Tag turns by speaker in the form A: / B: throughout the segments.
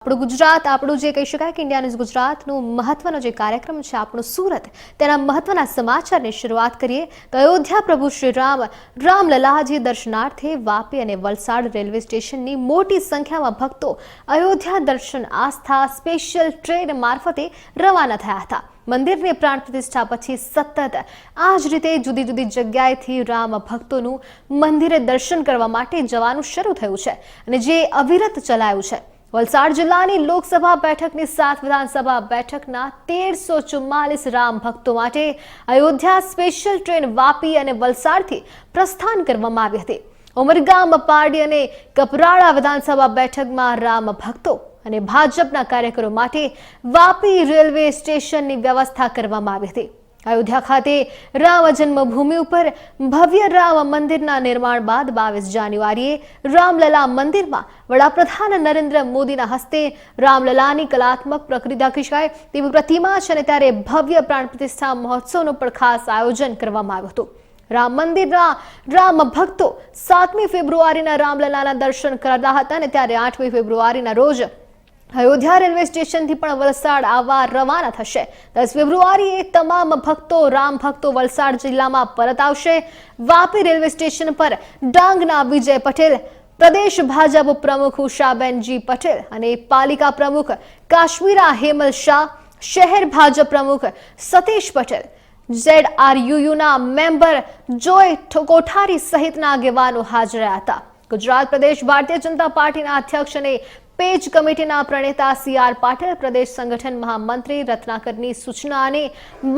A: આપણું ગુજરાત, આપણું જે કહી શકાય કે ઇન્ડિયા ન્યૂઝ ગુજરાતનું મહત્વનો જે કાર્યક્રમ છે, આપણું સુરત, તેના મહત્વના સમાચારની શરૂઆત કરીએ તો અયોધ્યા પ્રભુ શ્રી રામ રામલલાજી દર્શનાર્થે વાપી અને વલસાડ રેલવે સ્ટેશનની મોટી સંખ્યામાં ભક્તો અયોધ્યા દર્શન આસ્થા, સ્પેશિયલ ટ્રેન મારફતે રવાના થયા હતા. મંદિરની પ્રાણ પ્રતિષ્ઠા પછી સતત આ જ રીતે જુદી જુદી જગ્યાએથી રામ ભક્તોનું મંદિરે દર્શન કરવા માટે જવાનું શરૂ થયું છે અને જે અવિરત ચલાયું છે. વલસાડ જિલ્લાની લોકસભા બેઠકની સાત વિધાનસભા બેઠકના તેરસો ચુમ્માલીસ રામ ભક્તો માટે અયોધ્યા સ્પેશિયલ ટ્રેન વાપી અને વલસાડથી પ્રસ્થાન કરવામાં આવી હતી. ઉમરગામ, પારડી અને કપરાડા વિધાનસભા બેઠકમાં રામ ભક્તો અને ભાજપના કાર્યકરો માટે વાપી રેલવે સ્ટેશનની વ્યવસ્થા કરવામાં આવી હતી. અયોધ્યા ખાતે રામ જન્મભૂમિ ઉપર ભવ્ય રામ મંદિરના નિર્માણ બાદ બાવીસ જાન્યુઆરીએ રામલલા મંદિરમાં વડાપ્રધાન નરેન્દ્ર મોદીના હસ્તે રામલલાની કલાત્મક પ્રકૃતિ દાખવી તેવી પ્રતિમા છે અને ત્યારે ભવ્ય પ્રાણ પ્રતિષ્ઠા મહોત્સવનું પણ ખાસ આયોજન કરવામાં આવ્યું હતું. રામ મંદિરના રામ ભક્તો સાતમી ફેબ્રુઆરીના રામલલાના દર્શન કરતા હતા અને ત્યારે આઠમી ફેબ્રુઆરીના રોજ અયોધ્યા રેલવે સ્ટેશનથી પણ વલસાડ આવવા રવાના થશે. દસ ફેબ્રુઆરીએ તમામ ભક્તો, રામ ભક્તો વલસાડ જિલ્લામાં પરત આવશે. વાપી રેલવે સ્ટેશન પર ડાંગના વિજય પટેલ, પ્રદેશ ભાજપ પ્રમુખ ઉષાબેનજી પટેલ અને પાલિકા પ્રમુખ કાશ્મીરા હેમલ શાહ, શહેર ભાજપ પ્રમુખ સતીશ પટેલ. ઝેડ આર યુયુના મેમ્બર જોય કોઠારી સહિતના આગેવાનો હાજર હતા. ગુજરાત પ્રદેશ ભારતીય જનતા પાર્ટીના અધ્યક્ષ અને પેજ કમિટીના પ્રણેતા સી આર પાટીલ પ્રદેશ સંગઠન મહામંત્રી રત્નાકરની સૂચના અને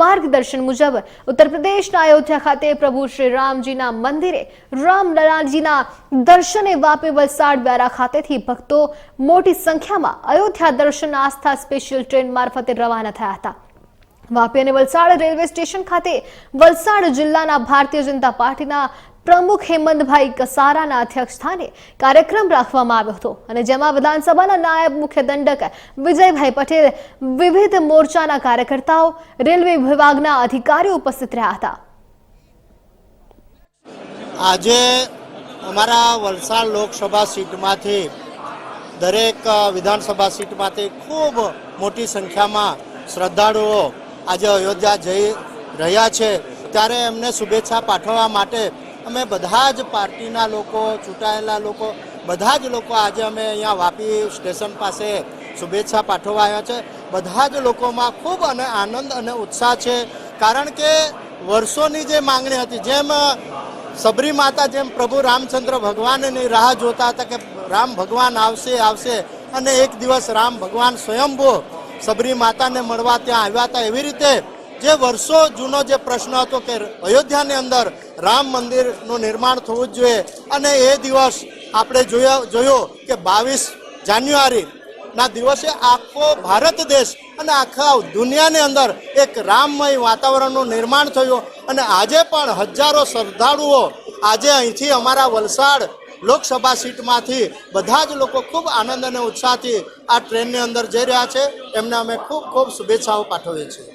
A: માર્ગદર્શન મુજબ ઉત્તર પ્રદેશના અયોધ્યા ખાતે પ્રભુ શ્રી રામજીના મંદિરે રામલલાજીના દર્શને વાપી વલસાડ વ્યારા ખાતેથી ભક્તો મોટી સંખ્યામાં અયોધ્યા દર્શન આસ્થા સ્પેશિયલ ટ્રેન મારફતે રવાના થયા હતા. વાપી અને વલસાડ રેલવે સ્ટેશન ખાતે વલસાડ જિલ્લાના ભારતીય જનતા પાર્ટીના પ્રમુખ હેમંતભાઈ કસારાના અધ્યક્ષસ્થાને કાર્યક્રમ રાખવામાં આવ્યો હતો. અને જેમાં વિધાનસભાના નાયબ મુખ્ય દંડક વિજયભાઈ પટેલ, વિવિધ મોરચાના કાર્યકર્તાઓ, રેલવે વિભાગના અધિકારીઓ ઉપસ્થિત રહ્યા હતા.
B: આજે અમારા વલસાડ લોકસભા સીટમાંથી દરેક વિધાનસભા સીટમાંથી ખૂબ મોટી સંખ્યામાં શ્રદ્ધાળુઓ આજે અયોધ્યા જઈ રહ્યા છે. ત્યારે એમને શુભેચ્છા પાઠવવા માટે અમે બધા જ પાર્ટીના લોકો, ચૂંટાયેલા લોકો, બધા જ લોકો આજે અમે અહીંયા વાપી સ્ટેશન પાસે શુભેચ્છા પાઠવવા આવ્યા છે. બધા જ લોકોમાં ખૂબ અને આનંદ અને ઉત્સાહ છે. કારણ કે વર્ષોની જે માંગણી હતી, જેમ સબરી માતા, જેમ પ્રભુ રામચંદ્ર ભગવાનની રાહ જોતા હતા કે રામ ભગવાન આવશે આવશે અને એક દિવસ રામ ભગવાન સ્વયંભૂ સબરી માતાને મળવા ત્યાં આવ્યા હતા. એવી રીતે જે વર્ષો જૂનો જે પ્રશ્ન હતો કે અયોધ્યાની અંદર રામ મંદિરનું નિર્માણ થવું જ જોઈએ. અને એ દિવસ આપણે જોયો જોયો કે બાવીસ જાન્યુઆરીના દિવસે આખો ભારત દેશ અને આખા દુનિયાની અંદર એક રામમય વાતાવરણનું નિર્માણ થયું. અને આજે પણ હજારો શ્રદ્ધાળુઓ આજે અહીંથી અમારા વલસાડ લોકસભા સીટમાંથી બધા જ લોકો ખૂબ આનંદ અને ઉત્સાહથી આ ટ્રેનની અંદર જઈ રહ્યા છે. એમને અમે ખૂબ ખૂબ શુભેચ્છાઓ પાઠવીએ છીએ.